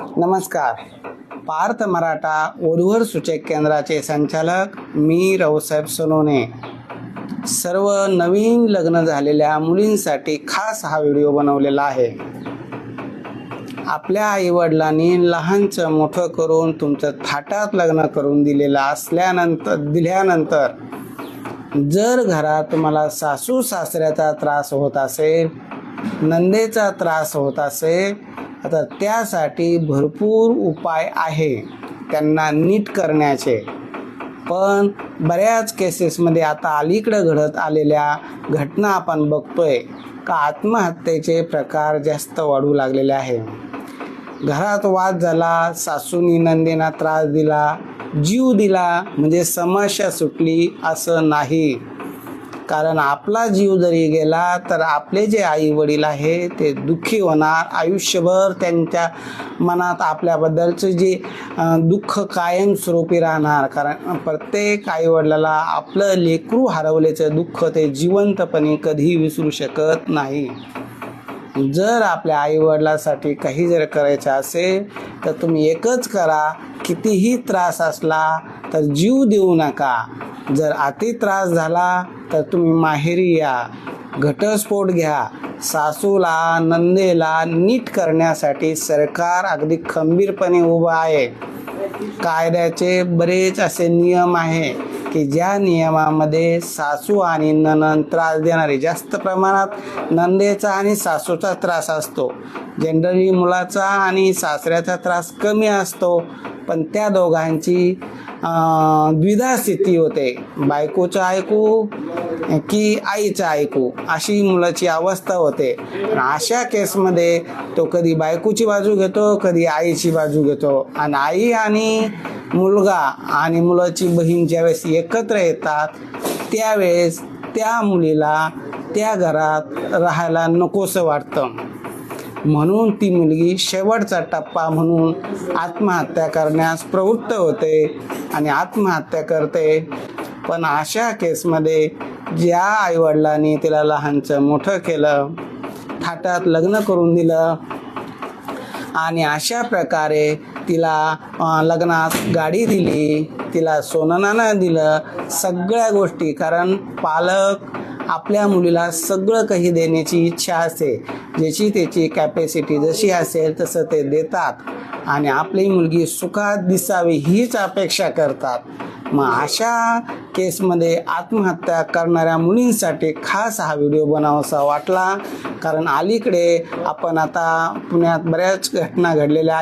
नमस्कार. पार्थ मराठा ओढवर सूचक केंद्राचे संचालक मी रावसाहेब सोनवणे. सर्व नवीन लग्न झालेल्या मुलींसाठी खास हा व्हिडिओ बनवलेला आहे. आपल्या आईवडिलांनी लहानचं मोठं करून तुमचं थाटात लग्न करून दिलेलं असल्यानंतर दिल्यानंतर जर घरात तुम्हाला सासू सासऱ्याचा त्रास होत असेल नंदेचा त्रास होत असेल आता त्यासाठी भरपूर उपाय आहे त्यांना नीट करण्याचे. पण बऱ्याच केसेसमध्ये आता अलीकडं घडत आलेल्या घटना आपण बघतोय का आत्महत्येचे प्रकार जास्त वाढू लागलेले आहे. घरात वाद झाला सासूनी नंदीना त्रास दिला जीव दिला म्हणजे समस्या सुटली असं नाही. कारण आपला जीव जरी गेला तर आपले जे आई वडील आहे ते दुःखी होणार. आयुष्यभर त्यांच्या मनात आपल्याबद्दलचं जे दुःख कायमस्वरूपी राहणार. कारण प्रत्येक आई वडिलाला आपलं लेकरू हरवल्याचं दुःख ते जिवंतपणे कधीही विसरू शकत नाही. जर आपल्या आईवडिलासाठी काही जर करायचं असेल तर तुम्ही एकच करा कितीही त्रास असला तर जीव देऊ नका. जर अति त्रास झाला तर तुम्ही माहेरी या घटस्फोट घ्या. सासूला नंदेला नीट करण्यासाठी सरकार अगदी खंबीरपणे उभं आहे. कायद्याचे बरेच असे नियम आहे की ज्या नियमामध्ये सासू आणि ननन त्रास देणारे जास्त प्रमाणात नंदेचा आणि सासूचा त्रास असतो. जनरली मुलाचा आणि सासऱ्याचा त्रास कमी असतो. पण त्या दोघांची द्विधा स्थिती होते. बायकोचं ऐकू की आईचं ऐकू अशी मुलाची अवस्था होते. अशा केसमध्ये तो कधी बायकोची बाजू घेतो कधी आईची बाजू घेतो. आणि आई आणि मुलगा आणि मुलाची बहीण ज्यावेळेस एकत्र येतात त्यावेळेस त्या मुलीला त्या घरात राहायला नकोसं वाटतं. म्हणून ती मुलगी शेवटचा टप्पा म्हणून आत्महत्या करण्यास प्रवृत्त होते आणि आत्महत्या करते. पण अशा केसमध्ये ज्या आईवडिलांनी तिला लहानचं मोठं केलं थाटात लग्न करून दिलं आणि अशा प्रकारे तिला लग्नात गाडी दिली तिला सोननानं दिलं सगळ्या गोष्टी. कारण पालक आपल्या मुलीला सगळं काही देण्याची इच्छा असते. ज्याची त्याची कॅपॅसिटी जशी असेल तसं ते देतात. आणि आपली मुलगी सुखात दिसावी हीच अपेक्षा करतात. मग अशा केसमध्ये आत्महत्या करणाऱ्या मुलींसाठी खास हा व्हिडिओ बनावासा वाटला. कारण अलीकडे आपण आता पुण्यात बऱ्याच घटना घडलेल्या